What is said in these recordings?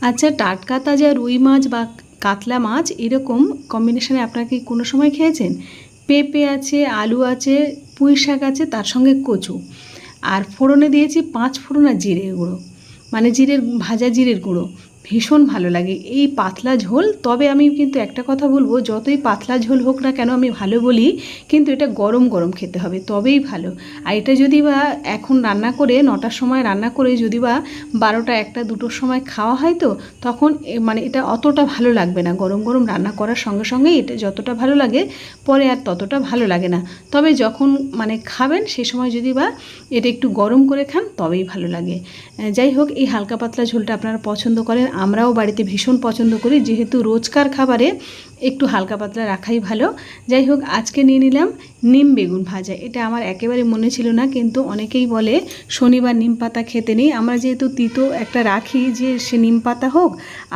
আচ্ছা টাটকা তাজা রুই মাছ বা কাতলা মাছ এরকম কম্বিনেশানে আপনারা কি কোনো সময় খেয়েছেন? পেঁপে আছে, আলু আছে, পুঁই শাক আছে, তার সঙ্গে কচু। আর ফোড়নে দিয়েছি পাঁচ ফোড়ন আর জিরের গুঁড়ো। মানে জিরের, ভাজা জিরের গুঁড়ো। ভীষণ ভালো লাগে। এই পাতলা ঝোল, তবে আমি কিন্তু একটা কথা বলব, যতই পাতলা ঝোল হোক না কেন আমি ভালো বলি, কিন্তু এটা গরম গরম খেতে হবে, তবেই ভালো। আর এটা যদি বা এখন রান্না করে, নটার সময় রান্না করে যদি বা বারোটা একটা দুটোর সময় খাওয়া হয় তো, তখন মানে এটা অতটা ভালো লাগবে না। গরম গরম রান্না করার সঙ্গে সঙ্গে এটা যতটা ভালো লাগে, পরে আর ততটা ভালো লাগে না। তবে যখন মানে খাবেন, সে সময় যদি বা এটা একটু গরম করে খান, তবেই ভালো লাগে। যাই হোক, এই হালকা পাতলা ঝোলটা আপনারা পছন্দ করেন। আমরাও বাড়িতে ভীষণ পছন্দ করি। যেহেতু রোজকার খাবারে একটু হালকা পাতলা রাখাই ভালো। যাই হোক, আজকে নিয়ে নিলাম নিম বেগুন ভাজা। এটা আমার একেবারে মনে ছিল না, কিন্তু অনেকেই বলে শনিবার নিম পাতা খেতে নেই। আমরা যেহেতু তিতো একটা রাখি যে সে নিম পাতা হোক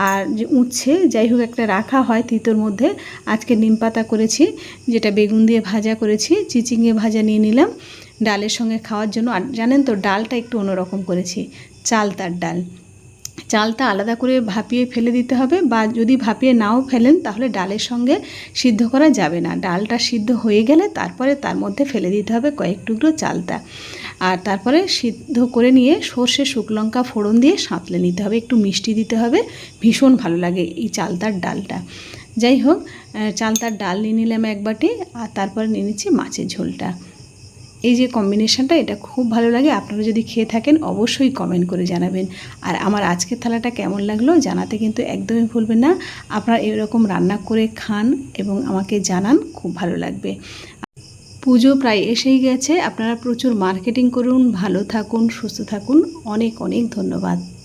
আর যে উচ্ছে, যাই হোক একটা রাখা হয় তিতোর মধ্যে। আজকে নিম পাতা করেছি, যেটা বেগুন দিয়ে ভাজা করেছি চিচিঙে ভাজা নিয়ে নিলাম। ডালের সঙ্গে খাওয়ার জন্য, আর জানেন তো, ডালটা একটু অন্যরকম করেছি, চালতার ডাল। চালটা আলাদা করে ভাপিয়ে ফেলে দিতে হবে বা যদি ভাপিয়ে নাও ফেলেন, তাহলে ডালের সঙ্গে সিদ্ধ করা যাবে না। ডালটা সিদ্ধ হয়ে গেলে তারপরে তার মধ্যে ফেলে দিতে হবে কয়েক টুকরো চালটা। আর তারপরে সিদ্ধ করে নিয়ে সর্ষে শুকলঙ্কা ফোড়ন দিয়ে সাঁতলে নিতে হবে। একটু মিষ্টি দিতে হবে, ভীষণ ভালো লাগে এই চালতার ডালটা। যাই হোক চালতার ডাল নিয়ে নিলাম এক বাটি, আর তারপরে নিয়ে নিচ্ছি মাছের ঝোলটা। এই যে কম্বিনেশনটা এটা খুব ভালো লাগে। আপনারা যদি খেয়ে থাকেন, অবশ্যই কমেন্ট করে জানাবেন। আর আমার আজকের থালাটা কেমন লাগল, জানাতে কিন্তু একদমই ভুলবেন না। আপনারা এরকম রান্না করে খান এবং আমাকে জানান, খুব ভালো লাগবে। পুজো প্রায় এসেই গেছে। আপনারা প্রচুর মার্কেটিং করুন। ভালো থাকুন, সুস্থ থাকুন। অনেক অনেক ধন্যবাদ।